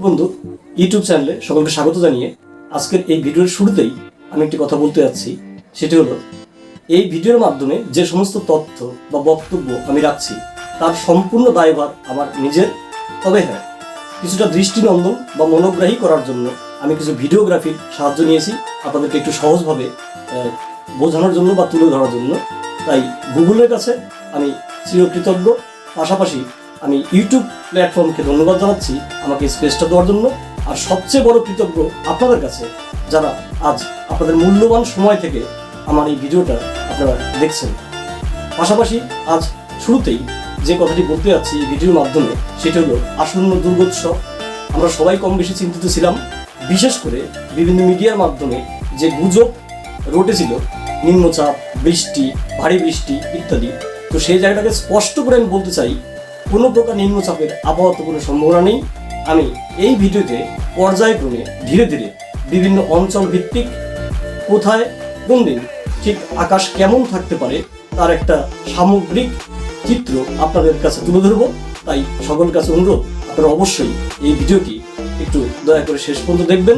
বন্ধু ইউটিউব চ্যানেলে সকলকে স্বাগত জানিয়ে আজকের এই ভিডিওর শুরুতেই আমি একটি কথা বলতে যাচ্ছি। সেটি হলো, এই ভিডিওর মাধ্যমে যে সমস্ত তথ্য বা বক্তব্য আমি রাখছি, তার সম্পূর্ণ দায়ভার আমার নিজের। তবে হ্যাঁ কিছুটা দৃষ্টিনন্দন বা মনোগ্রাহী করার জন্য আমি কিছু ভিডিওগ্রাফির সাহায্য নিয়েছি, আপনাদেরকে একটু সহজভাবে বোঝানোর জন্য বা তুলে ধরার জন্য। তাই গুগলের কাছে আমি চিরকৃতজ্ঞ। পাশাপাশি আমি ইউটিউব প্ল্যাটফর্মকে ধন্যবাদ জানাচ্ছি আমাকে স্পেসটা দেওয়ার জন্য। আর সবচেয়ে বড় কৃতজ্ঞ আপনাদের কাছে, যারা আজ আপনাদের মূল্যবান সময় থেকে আমার এই ভিডিওটা আপনারা দেখছেন। পাশাপাশি আজ শুরুতেই যে কথাটি বলতে যাচ্ছি এই ভিডিওর মাধ্যমে, সেটি হলো আসন্ন দুর্গোৎসব। আমরা সবাই কম বেশি চিন্তিত ছিলাম, বিশেষ করে বিভিন্ন মিডিয়ার মাধ্যমে যে গুজব রটেছিল, নিম্নচাপ, বৃষ্টি, ভারী বৃষ্টি ইত্যাদি। তো সেই জায়গাটাকে স্পষ্ট করে আমি বলতে চাই কোনো প্রকার নিম্নচাপের আবহাওয়াতে কোনো সম্ভাবনা নেই। আমি এই ভিডিওতে পর্যায়ক্রমে ধীরে ধীরে বিভিন্ন অঞ্চল ভিত্তিক কোথায়, কোন দিন ঠিক আকাশ কেমন থাকতে পারে তার একটা সামগ্রিক চিত্র আপনাদের কাছে তুলে ধরবো। তাই সকল কাছে অনুরোধ, আপনারা অবশ্যই এই ভিডিওটি একটু দয়া করে শেষ পর্যন্ত দেখবেন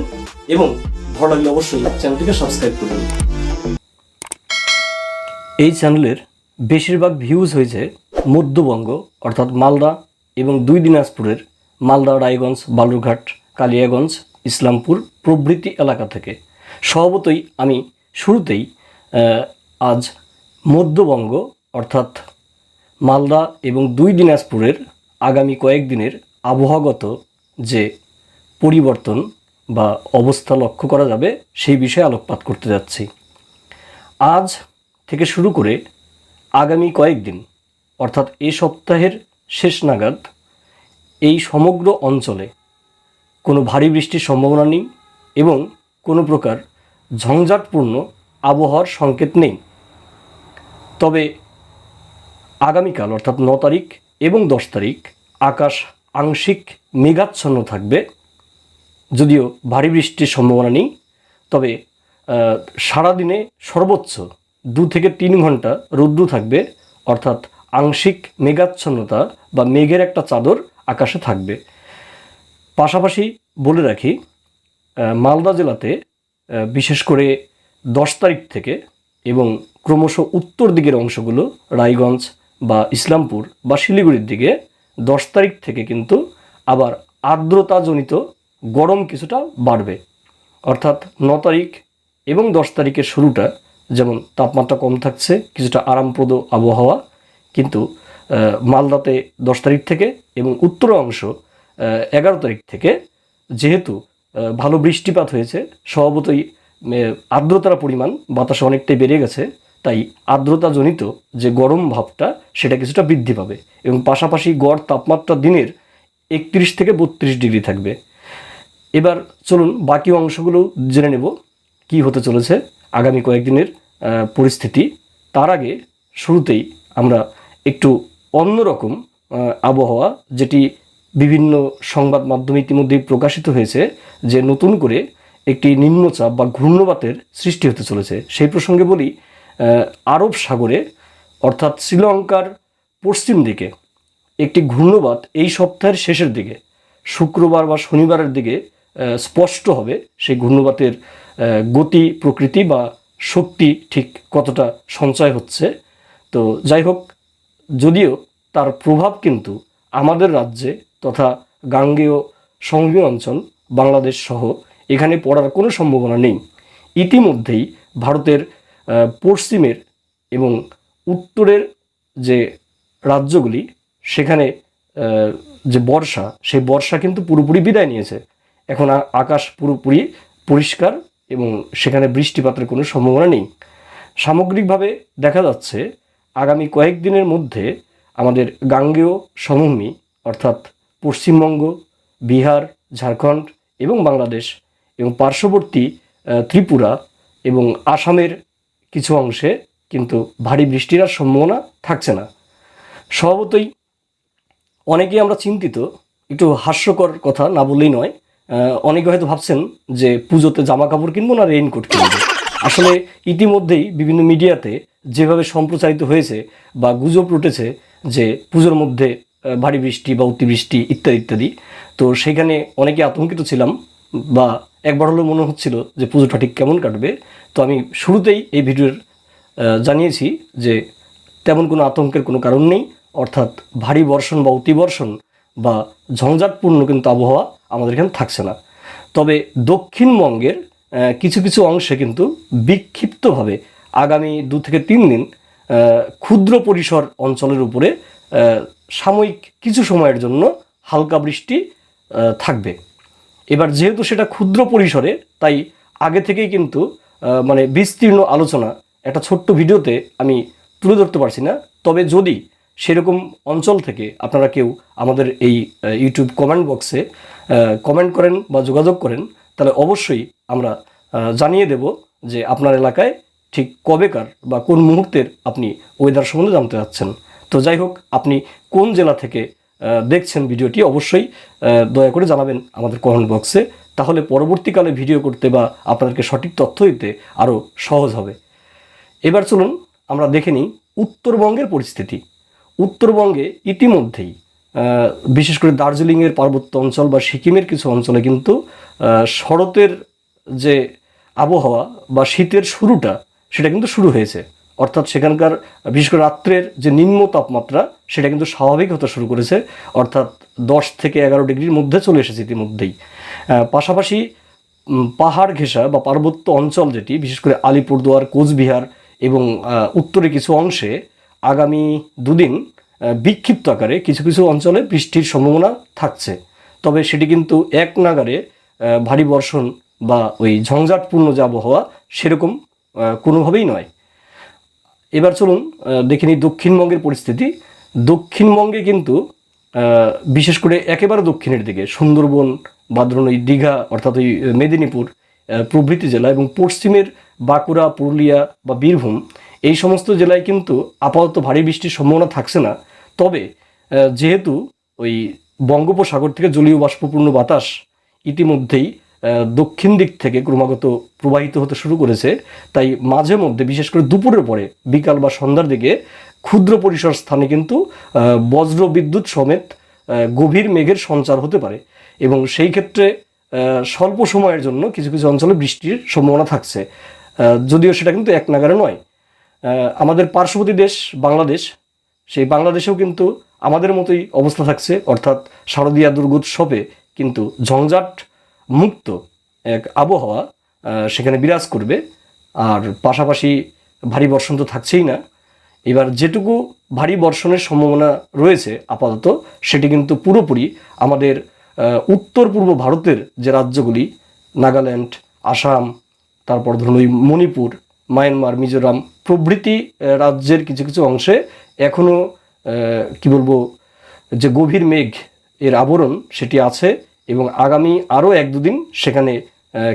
এবং ভালো লাগলে অবশ্যই চ্যানেলটিকে সাবস্ক্রাইব করবেন। এই চ্যানেলের বেশিরভাগ ভিউজ হয়েছে মধ্যবঙ্গ, অর্থাৎ মালদা এবং দুই দিনাজপুরের মালদা, রায়গঞ্জ, বালুরঘাট, কালিয়াগঞ্জ, ইসলামপুর প্রভৃতি এলাকা থেকে। স্বভাবতই আমি শুরুতেই আজ মধ্যবঙ্গ, অর্থাৎ মালদা এবং দুই দিনাজপুরের আগামী কয়েকদিনের আবহাওয়াগত যে পরিবর্তন বা অবস্থা লক্ষ্য করা যাবে, সেই বিষয়ে আলোকপাত করতে যাচ্ছি। আজ থেকে শুরু করে আগামী কয়েকদিন অর্থাৎ এই সপ্তাহের শেষ নাগাদ এই সমগ্র অঞ্চলে কোনো ভারী বৃষ্টির সম্ভাবনা নেই এবং কোনো প্রকার ঝঞ্ঝাটপূর্ণ আবহাওয়ার সংকেত নেই। তবে আগামীকাল অর্থাৎ ন তারিখ এবং দশ তারিখ আকাশ আংশিক মেঘাচ্ছন্ন থাকবে, যদিও ভারী বৃষ্টির সম্ভাবনা নেই। তবে সারাদিনে সর্বোচ্চ দু থেকে তিন ঘণ্টা রৌদ্র থাকবে, অর্থাৎ আংশিক মেঘাচ্ছন্নতা বা মেঘের একটা চাদর আকাশে থাকবে। পাশাপাশি বলে রাখি মালদা জেলাতে বিশেষ করে দশ তারিখ থেকে এবং ক্রমশ উত্তর দিকের অংশগুলো, রায়গঞ্জ বা ইসলামপুর বা শিলিগুড়ির দিকে দশ তারিখ থেকে কিন্তু আবার আর্দ্রতাজনিত গরম কিছুটা বাড়বে। অর্থাৎ ন তারিখ এবং দশ তারিখের শুরুটা যেমন তাপমাত্রা কম থাকছে, কিছুটা আরামপ্রদ আবহাওয়া কিন্তু মালদাতে দশ তারিখ থেকে এবং উত্তর অংশ এগারো তারিখ থেকে যেহেতু ভালো বৃষ্টিপাত হয়েছে, স্বভাবতই আর্দ্রতার পরিমাণ, বাতাসে অনেকটাই বেড়ে গেছে, তাই আর্দ্রতাজনিত যে গরম ভাবটা, সেটা কিছুটা বৃদ্ধি পাবে এবং পাশাপাশি গড় তাপমাত্রা দিনের একত্রিশ থেকে বত্রিশ ডিগ্রি থাকবে। এবার চলুন বাকি অংশগুলো জেনে নেব, কি হতে চলেছে, আগামী কয়েকদিনের পরিস্থিতি। তার আগে শুরুতেই আমরা একটু অন্যরকম আবহাওয়া, যেটি বিভিন্ন সংবাদ মাধ্যমে ইতিমধ্যেই প্রকাশিত হয়েছে, যে নতুন করে একটি নিম্নচাপ বা ঘূর্ণবাতের সৃষ্টি হতে চলেছে। সেই প্রসঙ্গে বলি আরব সাগরে, অর্থাৎ শ্রীলঙ্কার পশ্চিম দিকে, একটি ঘূর্ণবাত এই সপ্তাহের শেষের দিকে, শুক্রবার বা শনিবারের দিকে স্পষ্ট হবে সেই ঘূর্ণবাতের গতি, প্রকৃতি বা শক্তি ঠিক কতটা সঞ্চয় হচ্ছে। তো যাই হোক যদিও তার প্রভাব কিন্তু আমাদের রাজ্যে তথা গাঙ্গেয় সংঘীয় অঞ্চল বাংলাদেশ সহ এখানে পড়ার কোনো সম্ভাবনা নেই। ইতিমধ্যেই ভারতের পশ্চিমের এবং উত্তরের যে রাজ্যগুলি, সেখানে যে বর্ষা, সেই বর্ষা কিন্তু পুরোপুরি বিদায় নিয়েছে। এখন আকাশ পুরোপুরি পরিষ্কার এবং সেখানে বৃষ্টিপাতের কোনো সম্ভাবনা নেই। সামগ্রিকভাবে দেখা যাচ্ছে আগামী কয়েকদিনের মধ্যে আমাদের গাঙ্গেয় সমভূমি, অর্থাৎ পশ্চিমবঙ্গ, বিহার, ঝাড়খণ্ড এবং বাংলাদেশ এবং পার্শ্ববর্তী ত্রিপুরা এবং আসামের কিছু অংশে কিন্তু ভারী বৃষ্টির আর সম্ভাবনা থাকছে না। স্বভাবতই অনেকেই আমরা চিন্তিত, একটু হাস্যকর কথা না বললেই নয় অনেকে হয়তো ভাবছেন যে পুজোতে জামা কাপড় কিনবো না রেইনকোট কিনবো। আসলে ইতিমধ্যেই বিভিন্ন মিডিয়াতে যেভাবে সম্প্রচারিত হয়েছে বা গুজব রটেছে যে পুজোর মধ্যে ভারী বৃষ্টি বা অতিবৃষ্টি ইত্যাদি ইত্যাদি, তো সেখানে অনেকে আতঙ্কিত ছিলাম বা একবার হলেও মনে হচ্ছিল যে পুজোটা ঠিক কেমন কাটবে। তো আমি শুরুতেই এই ভিডিওর জানিয়েছি যে তেমন কোনো আতঙ্কের কোনো কারণ নেই, অর্থাৎ ভারী বর্ষণ বা অতিবর্ষণ বা ঝঞ্ঝাটপূর্ণ কিন্তু আবহাওয়া আমাদের এখানে থাকছে না। তবে দক্ষিণবঙ্গের কিছু কিছু অংশে কিন্তু বিক্ষিপ্তভাবে আগামী দু থেকে তিন দিন ক্ষুদ্র পরিসর অঞ্চলের উপরে সাময়িক কিছু সময়ের জন্য হালকা বৃষ্টি থাকবে। এবার যেহেতু সেটা ক্ষুদ্র পরিসরে, তাই আগে থেকেই কিন্তু মানে বিস্তীর্ণ আলোচনা, একটা ছোট্ট ভিডিওতে আমি তুলে ধরতে পারছি না। তবে যদি সেরকম অঞ্চল থেকে আপনারা কেউ আমাদের এই ইউটিউব কমেন্ট বক্সে কমেন্ট করেন বা যোগাযোগ করেন, তাহলে অবশ্যই আমরা জানিয়ে দেব যে আপনার এলাকায় ঠিক কবেকার বা কোন মুহূর্তের আপনি ওয়েদার সম্বন্ধে জানতে চাচ্ছেন? তো যাই হোক, আপনি কোন জেলা থেকে দেখছেন ভিডিওটি অবশ্যই দয়া করে জানাবেন আমাদের কমেন্ট বক্সে তাহলে পরবর্তীকালে ভিডিও করতে বা আপনাদেরকে সঠিক তথ্য দিতে আরও সহজ হবে। এবার চলুন আমরা দেখে নিই উত্তরবঙ্গের পরিস্থিতি। উত্তরবঙ্গে ইতিমধ্যেই বিশেষ করে দার্জিলিংয়ের পার্বত্য অঞ্চল বা সিকিমের কিছু অঞ্চলে কিন্তু শরতের যে আবহাওয়া বা শীতের শুরুটা সেটা কিন্তু শুরু হয়েছে। অর্থাৎ সেখানকার, বিশেষ করে রাত্রের যে নিম্ন তাপমাত্রা, সেটা কিন্তু স্বাভাবিক হতে শুরু করেছে। অর্থাৎ দশ থেকে এগারো ডিগ্রির মধ্যে চলে এসেছে ইতিমধ্যেই। পাশাপাশি পাহাড় ঘেঁষা বা পার্বত্য অঞ্চল যেটি, বিশেষ করে আলিপুরদুয়ার, কোচবিহার এবং উত্তরে কিছু অংশে আগামী দুদিন বিক্ষিপ্ত আকারে কিছু কিছু অঞ্চলে বৃষ্টির সম্ভাবনা থাকছে। তবে সেটি কিন্তু এক নাগারে ভারী বর্ষণ বা ওই ঝঞ্ঝাটপূর্ণ যে আবহাওয়া, সেরকম কোনোভাবেই নয়। এবার চলুন আহ, দেখে নিই দক্ষিণবঙ্গের পরিস্থিতি। দক্ষিণবঙ্গে কিন্তু বিশেষ করে একেবারে দক্ষিণের দিকে সুন্দরবন বা ওই দীঘা অর্থাৎ ওই মেদিনীপুর প্রভৃতি জেলা এবং পশ্চিমের বাঁকুড়া পুরুলিয়া বা বীরভূম এই সমস্ত জেলায় কিন্তু আপাতত ভারী বৃষ্টির সম্ভাবনা থাকছে না। তবে যেহেতু ওই বঙ্গোপসাগর থেকে জলীয় বাষ্পপূর্ণ বাতাস ইতিমধ্যেই দক্ষিণ দিক থেকে ক্রমাগত প্রবাহিত হতে শুরু করেছে। তাই মাঝে মধ্যে, বিশেষ করে দুপুরের পরে, বিকাল বা সন্ধ্যার দিকে ক্ষুদ্র পরিসর স্থানে কিন্তু বজ্র বিদ্যুৎ সমেত গভীর মেঘের সঞ্চার হতে পারে। এবং সেই ক্ষেত্রে স্বল্প সময়ের জন্য কিছু কিছু অঞ্চলে বৃষ্টির সম্ভাবনা থাকছে। যদিও সেটা কিন্তু এক নাগারে নয়। আমাদের পার্শ্ববর্তী দেশ, বাংলাদেশ, সেই বাংলাদেশেও কিন্তু আমাদের মতোই অবস্থা থাকছে। অর্থাৎ শারদীয়া দুর্গোৎসবে কিন্তু ঝঞ্ঝাট মুক্ত এক আবহাওয়া সেখানে বিরাজ করবে। আর পাশাপাশি ভারী বর্ষণ তো থাকছেই না। এবার যেটুকু ভারী বর্ষণের সম্ভাবনা রয়েছে আপাতত, সেটি কিন্তু পুরোপুরি আমাদের উত্তর পূর্ব ভারতের যে রাজ্যগুলি, নাগাল্যান্ড, আসাম, তারপর ধরুন ওই মণিপুর, মায়ানমার, মিজোরাম প্রভৃতি রাজ্যের কিছু কিছু অংশে এখনও কি বলব, যে গভীর মেঘ এর আবরণ, সেটি আছে। এবং আগামী আরও এক দুদিন সেখানে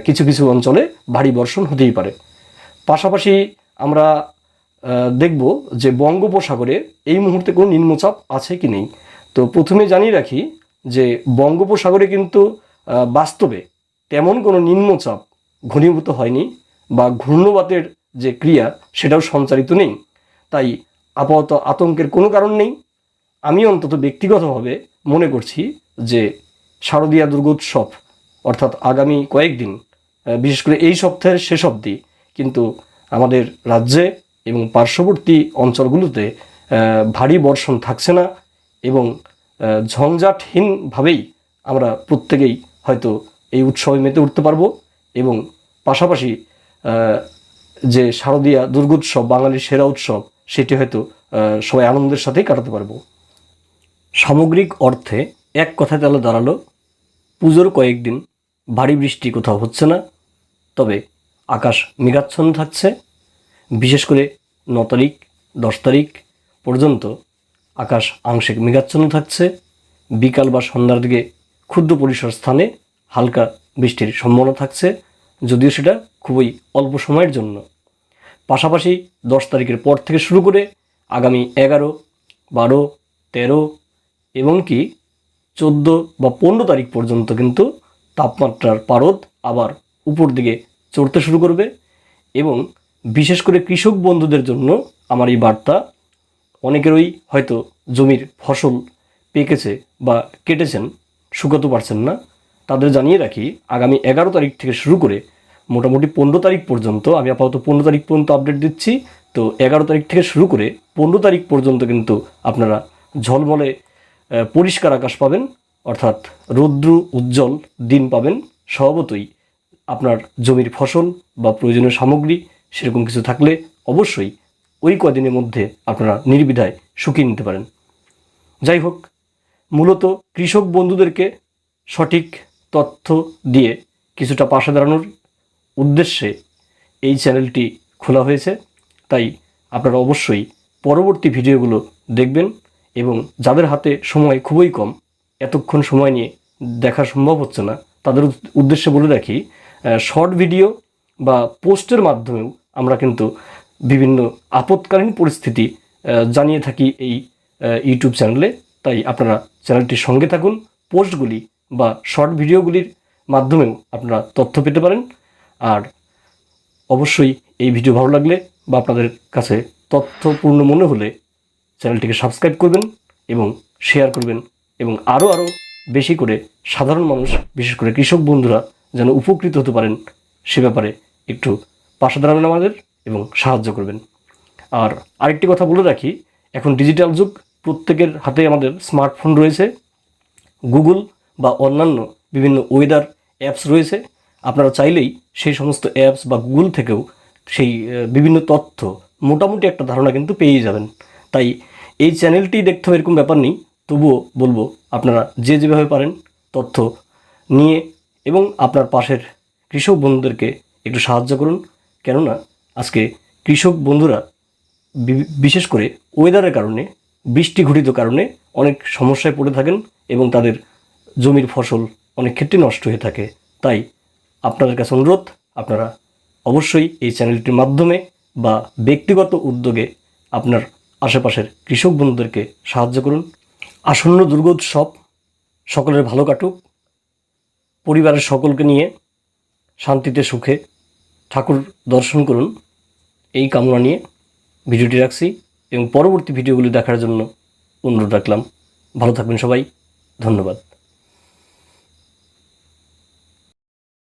কিছু কিছু অঞ্চলে ভারী বর্ষণ হতেই পারে। পাশাপাশি আমরা দেখব যে বঙ্গোপসাগরে এই মুহূর্তে কোনো নিম্নচাপ আছে কি নেই। তো প্রথমে জানিয়ে রাখি যে বঙ্গোপসাগরে কিন্তু বাস্তবে তেমন কোনো নিম্নচাপ ঘনীভূত হয়নি বা ঘূর্ণবাতের যে ক্রিয়া সেটাও সঞ্চারিত নেই। তাই আপাতত আতঙ্কের কোনো কারণ নেই। আমি অন্তত ব্যক্তিগতভাবে মনে করছি যে শারদীয়া দুর্গোৎসব, অর্থাৎ আগামী কয়েকদিন বিশেষ করে এই সপ্তাহের শেষ অবধি কিন্তু আমাদের রাজ্যে এবং পার্শ্ববর্তী অঞ্চলগুলোতে ভারী বর্ষণ থাকছে না এবং ঝঞ্ঝাটহীনভাবেই আমরা প্রত্যেকেই হয়তো এই উৎসবে মেতে উঠতে পারব এবং পাশাপাশি যে শারদীয়া দুর্গোৎসব, বাঙালির সেরা উৎসব, সেটি হয়তো সবাই আনন্দের সাথেই কাটাতে পারব। সামগ্রিক অর্থে এক কথায় তাহলে দাঁড়াল পুজোর কয়েকদিন ভারী বৃষ্টি কোথাও হচ্ছে না, তবে আকাশ মেঘাচ্ছন্ন থাকছে। বিশেষ করে ন তারিখ, দশ তারিখ পর্যন্ত আকাশ আংশিক মেঘাচ্ছন্ন থাকছে। বিকাল বা সন্ধ্যার দিকে ক্ষুদ্র পরিসর স্থানে হালকা বৃষ্টির সম্ভাবনা থাকছে, যদিও সেটা খুবই অল্প সময়ের জন্য। পাশাপাশি দশ তারিখের পর থেকে শুরু করে আগামী এগারো, বারো, তেরো, এবং কি চোদ্দ বা পনেরো তারিখ পর্যন্ত কিন্তু তাপমাত্রার পারদ আবার উপর দিকে চড়তে শুরু করবে এবং বিশেষ করে কৃষক বন্ধুদের জন্য আমার এই বার্তা, অনেকেরই হয়তো জমির ফসল পেকেছে বা কেটেছেন, শুকাতে পারছেন না, তাদের জানিয়ে রাখি আগামী এগারো তারিখ থেকে শুরু করে মোটামুটি পনেরো তারিখ পর্যন্ত, আমি আপাতত পনেরো তারিখ পর্যন্ত আপডেট দিচ্ছি। তো এগারো তারিখ থেকে শুরু করে পনেরো তারিখ পর্যন্ত কিন্তু আপনারা ঝলমলে পরিষ্কার আকাশ পাবেন, অর্থাৎ রৌদ্র উজ্জ্বল দিন পাবেন, স্বভাবতই আপনার জমির ফসল বা প্রয়োজনীয় সামগ্রী সেরকম কিছু থাকলে অবশ্যই ওই কদিনের মধ্যে আপনারা নির্বিধায় শুকিয়ে নিতে পারেন। যাই হোক, মূলত কৃষক বন্ধুদেরকে সঠিক তথ্য দিয়ে কিছুটা পাশে দাঁড়ানোর উদ্দেশ্যে এই চ্যানেলটি খোলা হয়েছে। তাই আপনারা অবশ্যই পরবর্তী ভিডিওগুলো দেখবেন। এবং যাদের হাতে সময় খুবই কম, এতক্ষণ সময় নিয়ে দেখা সম্ভব হচ্ছে না, তাদের উদ্দেশ্যে বলে রাখি শর্ট ভিডিও বা পোস্টের মাধ্যমেও আমরা কিন্তু বিভিন্ন আপৎকালীন পরিস্থিতি জানিয়ে থাকি এই ইউটিউব চ্যানেলে তাই আপনারা চ্যানেলটির সঙ্গে থাকুন পোস্টগুলি বা শর্ট ভিডিওগুলির মাধ্যমেও আপনারা তথ্য পেতে পারেন। আর অবশ্যই এই ভিডিও ভালো লাগলে বা আপনাদের কাছে তথ্যপূর্ণ মনে হলে চ্যানেলটিকে সাবস্ক্রাইব করবেন এবং শেয়ার করবেন এবং আরও আরও বেশি করে সাধারণ মানুষ, বিশেষ করে কৃষক বন্ধুরা যেন উপকৃত হতে পারেন সে ব্যাপারে একটু পাশে দাঁড়াবেন আমাদের এবং সাহায্য করবেন। আর আরেকটি কথা বলে রাখি, এখন ডিজিটাল যুগ, প্রত্যেকের হাতে আমাদের স্মার্টফোন রয়েছে গুগল বা অন্যান্য বিভিন্ন ওয়েদার অ্যাপস রয়েছে। আপনারা চাইলেই সেই সমস্ত অ্যাপস বা গুগল থেকেও সেই বিভিন্ন তথ্য, মোটামুটি একটা ধারণা কিন্তু পেয়ে যাবেন। তাই এই চ্যানেলটি দেখতে হবে এরকম ব্যাপার নেই, তবুও বলব আপনারা যে যেভাবে পারেন তথ্য নিয়ে এবং আপনার পাশের কৃষক বন্ধুদেরকে একটু সাহায্য করুন। কেননা আজকে কৃষক বন্ধুরা বিশেষ করে ওয়েদারের কারণে, বৃষ্টি ঘটিত কারণে অনেক সমস্যায় পড়ে থাকেন এবং তাদের জমির ফসল অনেক ক্ষেত্রে নষ্ট হয়ে থাকে। তাই আপনাদের কাছে অনুরোধ, আপনারা অবশ্যই এই চ্যানেলটির মাধ্যমে বা ব্যক্তিগত উদ্যোগে আপনার আশেপাশের কৃষক বন্ধুদেরকে সাহায্য করুন। আসন্ন দুর্গোৎসব সকলের ভালো কাটুক। পরিবারের সকলকে নিয়ে শান্তিতে সুখে ঠাকুর দর্শন করুন। এই কামনা নিয়ে ভিডিওটি রাখছি এবং পরবর্তী ভিডিওগুলি দেখার জন্য অনুরোধ রাখলাম। ভালো থাকবেন সবাই। ধন্যবাদ।